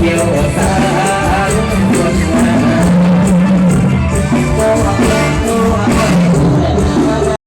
เดียวสา